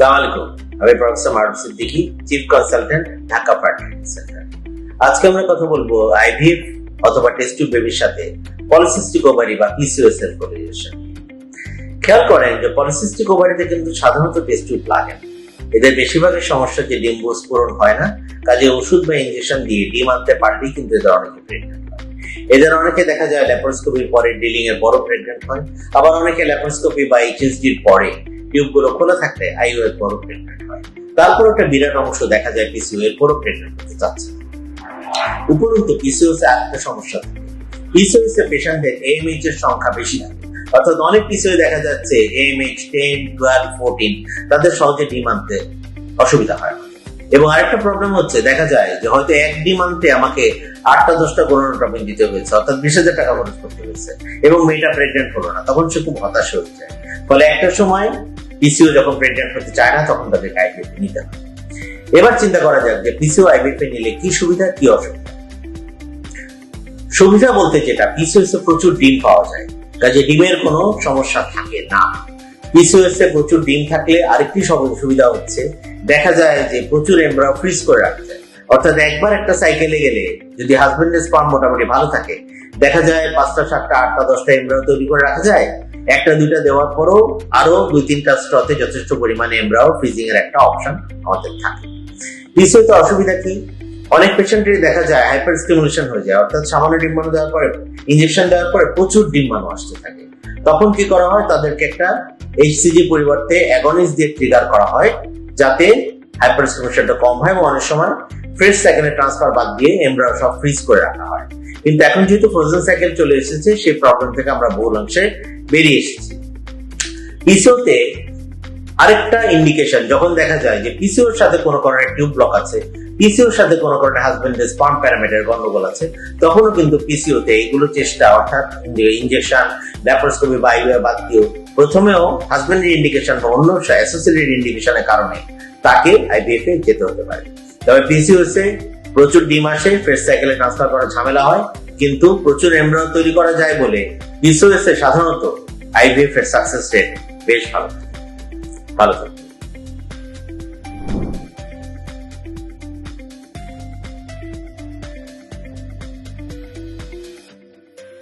সালাম আলাইকুম আমি professor Maruf chief consultant Dhaka centre আজকে আমরা কথা বলব আইভিএফ অথবা টেস্ট টিউব বেবির সাথে পলিসিস্টিক ওভারি বা পিসিওএস এর খেয়াল করেন যে পলিসিস্টিক ওভারিতে কিন্তু সাধারণত টেস্ট টিউব লাগে না। এদের বেশিরভাগের সমস্যা যে ডিম বোস পূরণ হয় না, কাজে ওষুধ বা ইনজেকশন দিয়ে ডিম আনতে পারলেই কিন্তু এদের অনেকে প্রেগনেন্ট হয়। এদের অনেকে দেখা যায় ল্যাপারোস্কোপির পরে ডিলিং এর বড় প্রেগনেন্ট হয়, আবার অনেকে ল্যাপারোস্কোপি বা এইচএসডির পরে টিউবগুলো খোলা থাকলে আইও এর বড় প্রেগনেন্ট হয়। তারপর একটা বিরাট অংশ দেখা যায় পিসিও এর বড় প্রেগনেন্ট হতে চাচ্ছে। উপরন্তু পিসিওস আরেকটা সমস্যা থাকে। পিসিওস পেশেন্টদের এএমএইচ এর সংখ্যা বেশি থাকে। অর্থাৎ অনেক পিসিও দেখা যাচ্ছে টেন টুয়েলভ ফোরটিন তাদের সহজে ডিম আনতে অসুবিধা হয় এবং আরেকটা প্রবলেম হচ্ছে, দেখা যায় যে হয়তো এক ডিম আনতে আমাকে আটটা, দশটা করোনোট্রপিন দিতে হয়েছে, অর্থাৎ বিশ হাজার টাকা খরচ করতে হয়েছে। এবং মেয়েটা প্রেগনেন্ট হলো না, তখন সে খুব হতাশ হয়ে যায়। ফলে একটা সময় পিসিও যখন প্রেগনেন্ট হতে চায় না, তখন তাদেরকে আইভিএফ নিতে হয় এবার চিন্তা করা যাক যে পিসিও আইভিএফ নিলে কি সুবিধা, কি অসুবিধা? সুবিধা বলতে যেটা পিসিওএস এ প্রচুর ডিম পাওয়া যায়। কাজে ডিমের কোনো সমস্যা থাকে না। পিসিওএস এ প্রচুর ডিম থাকলে আরেকটি সব- সুবিধা হচ্ছে। দেখা যায় যে প্রচুর এমরা ফ্রিজ করে রাখা যায় অর্থাৎ একবার একটা সাইকেলে গেলে যদি হাজবেন্ডের স্পাম মোটামুটি ভালো থাকে, দেখা যায় পাঁচটা, সাতটা, আটটা, দশটা এমব্রাও তৈরি করে রাখা যায়, একটা, দুইটা দেওয়ার পরও আরও দুই, তিনটা স্ট্রতে যথেষ্ট পরিমাণে এমব্রাও ফ্রিজিং এর একটা অপশন আমাদের থাকে। পিসিওতে অসুবিধা কি? অনেক পেশেন্টেরই দেখা যায় হাইপার স্টিমুলেশন হয়ে যায়, অর্থাৎ সামান্য ডিম্বাণু দেওয়ার পরে ইনজেকশন দেওয়ার পরে প্রচুর ডিম্বাণু আসতে থাকে। তখন কি করা হয়? তাদেরকে একটা এইচসিজি পরিবর্তে অ্যাগনিস দিয়ে ট্রিগার করা হয়, যাতে হাইপার স্টিমুলেশনটা কম হয় এবং অনেক সময় ফ্রেশ সাইকেলের ট্রান্সফার বাদ দিয়ে এমব্রাও সব ফ্রিজ করে রাখা হয়। কিন্তু এখন যেহেতু ফ্রোজেন সাইকেল চলে এসেছে, সেই প্রবলেম থেকে আমরা বহুল অংশে বেরিয়ে এসেছি। পিসিওতে আরেকটা ইন্ডিকেশন যখন দেখা যায় যে পিসিওর সাথে কোনো কারণে টিউব ব্লক আছে পিসিওর সাথে কোনো কারণে হাজবেন্ডের স্পার্ম প্যারামিটার গন্ডগোল আছে, তখনও কিন্তু পিসিওতে এগুলো চেষ্টা, অর্থাৎ ইনজেকশন ল্যাপারোস্কোপি বা আইভিএ বাদ দিয়েও প্রথমেও হাজবেন্ডের ইন্ডিকেশন বা অন্য অ্যাসোসিয়েটেড ইন্ডিকেশনের কারণে তাকে আইভিএফ এ যেতে হতে পারে। তবে পিসি এ প্রচুর ডিম আসে, ফ্রেশ সাইকেলে ট্রান্সফার করা ঝামেলা হয়, কিন্তু প্রচুর এমব্রাও তৈরি করা যায় বলে পিসিওএস এ সাধারণত আইভিএফ এর সাকসেস রেট বেশ ভালো। ভালো থাকে